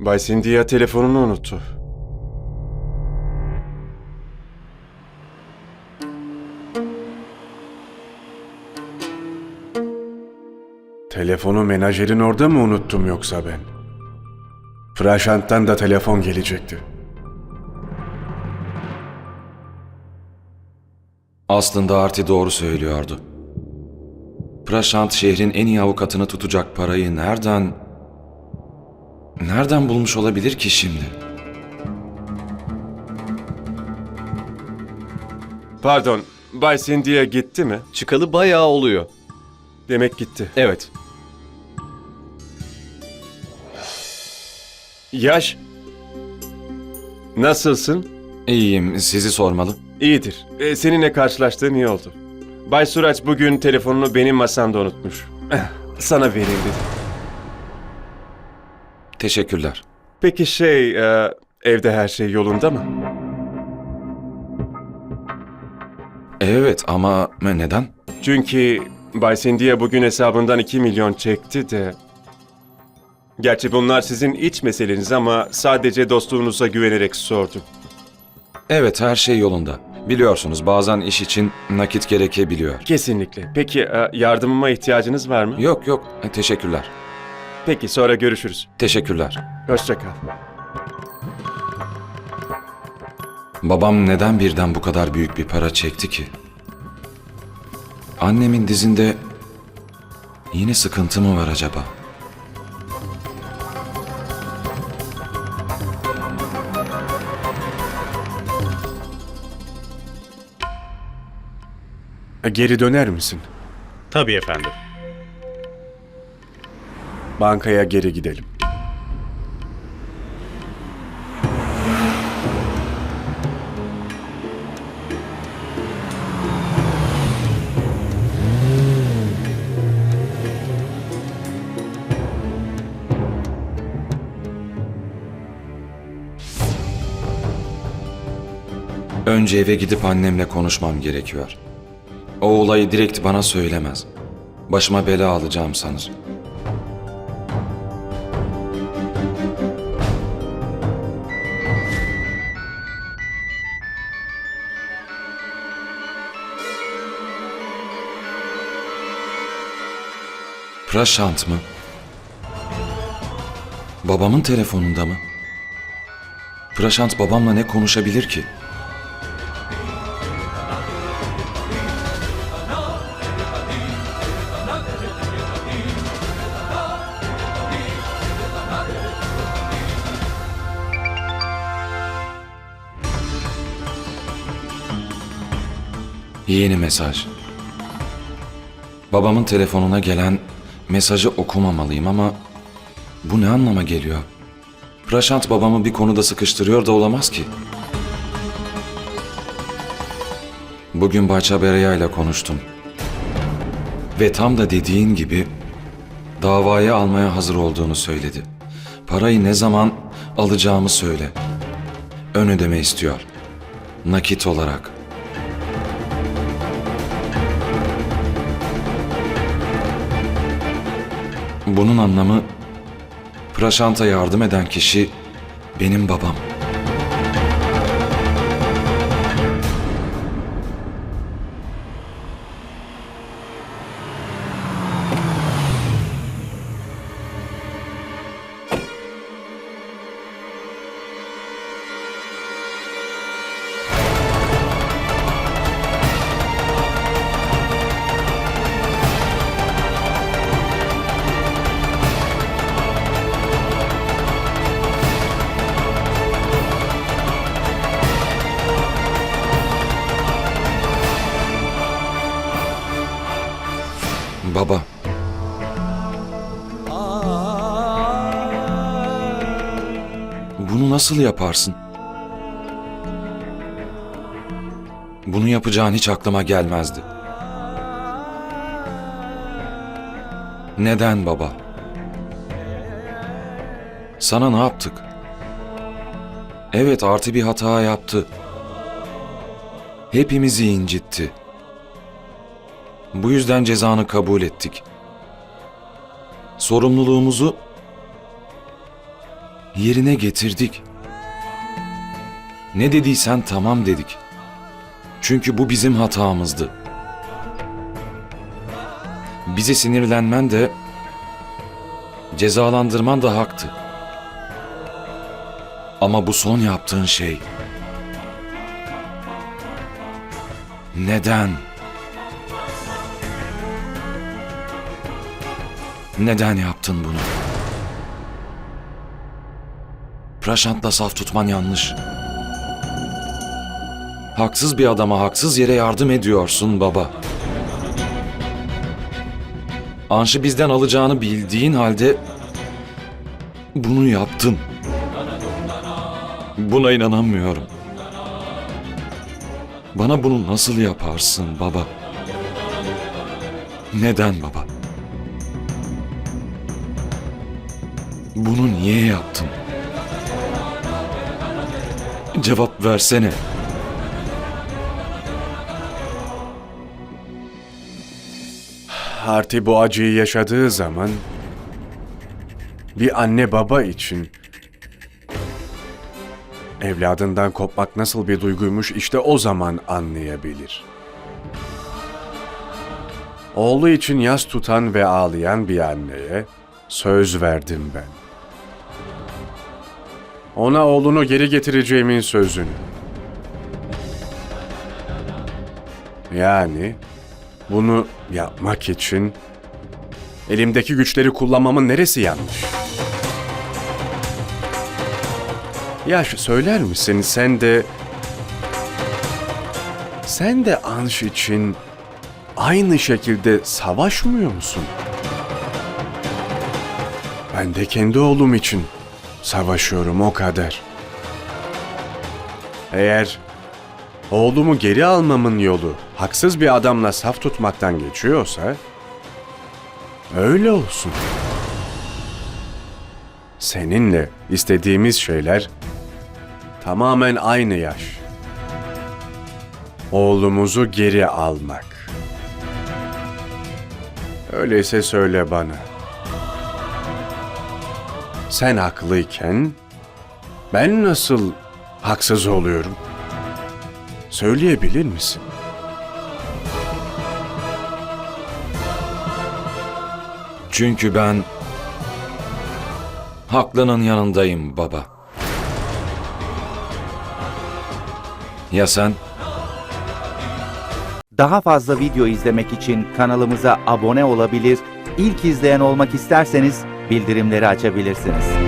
Bay Cynthia telefonunu unuttu. Telefonu menajerin orada mı unuttum yoksa ben? Praşant'tan da telefon gelecekti. Aslında Arti doğru söylüyordu. Prashant şehrin en iyi avukatını tutacak parayı nereden... Nereden bulmuş olabilir ki şimdi? Pardon, Bay Cynthia gitti mi? Çıkalı bayağı oluyor. Demek gitti. Evet. Yaş. Nasılsın? İyiyim, sizi sormalı. İyidir. Ee, seninle karşılaştığım iyi oldu. Bay Suraç bugün telefonunu benim masamda unutmuş. Eh, Sana vereyim dedim. Teşekkürler. Peki şey, e, evde her şey yolunda mı? Evet ama neden? Çünkü Bay Cynthia bugün hesabından 2 milyon çekti de... Gerçi bunlar sizin iç meseleniz ama sadece dostluğunuza güvenerek sordum. Evet, her şey yolunda. Biliyorsunuz bazen iş için nakit gerekebiliyor. Kesinlikle. Peki e, yardımıma ihtiyacınız var mı? Yok yok, teşekkürler. Peki sonra görüşürüz. Teşekkürler. Hoşça kal. Babam neden birden bu kadar büyük bir para çekti ki? Annemin dizinde yine sıkıntı mı var acaba? E, Geri döner misin? Tabii efendim. Bankaya geri gidelim. Önce eve gidip annemle konuşmam gerekiyor. O olayı direkt bana söylemez. Başıma bela alacağım sanır. Prashant mı? Babamın telefonunda mı? Prashant babamla ne konuşabilir ki? Yeni mesaj. Babamın telefonuna gelen mesajı okumamalıyım ama bu ne anlama geliyor? Prashant babamı bir konuda sıkıştırıyor da olamaz ki. Bugün Bahça Bereya ile konuştum. Ve tam da dediğin gibi davaya almaya hazır olduğunu söyledi. Parayı ne zaman alacağımı söyle. Ön ödeme istiyor. Nakit olarak. Bunun anlamı Prashant'a yardım eden kişi benim babam. Bunu nasıl yaparsın? Bunu yapacağın hiç aklıma gelmezdi. Neden baba? Sana ne yaptık? Evet artı bir hata yaptı. Hepimizi incitti. Bu yüzden cezanı kabul ettik. Sorumluluğumuzu Yerine getirdik. Ne dediysen tamam dedik. Çünkü bu bizim hatamızdı. Bize sinirlenmen de cezalandırman da haktı. Ama bu son yaptığın şey neden? Neden yaptın bunu? Prashant'la saf tutman yanlış. Haksız bir adama haksız yere yardım ediyorsun baba. Anş'ı bizden alacağını bildiğin halde bunu yaptın. Buna inanamıyorum. Bana bunu nasıl yaparsın baba? Neden baba? Bunu niye yaptın? Cevap versene. Arti bu acıyı yaşadığı zaman bir anne baba için evladından kopmak nasıl bir duyguymuş işte o zaman anlayabilir. Oğlu için yas tutan ve ağlayan bir anneye söz verdim ben. Ona oğlunu geri getireceğimin sözünü. Yani bunu yapmak için elimdeki güçleri kullanmamın neresi yanlış? Ya şu söyler misin sen de sen de Anş için aynı şekilde savaşmıyor musun? Ben de kendi oğlum için savaşıyorum o kadar. Eğer oğlumu geri almamın yolu haksız bir adamla saf tutmaktan geçiyorsa öyle olsun. Seninle istediğimiz şeyler tamamen aynı yaş. Oğlumuzu geri almak. Öyleyse söyle bana. Sen haklıyken ben nasıl haksız oluyorum? Söyleyebilir misin? Çünkü ben haklının yanındayım baba. Ya sen? Daha fazla video izlemek için kanalımıza abone olabilir, ilk izleyen olmak isterseniz bildirimleri açabilirsiniz.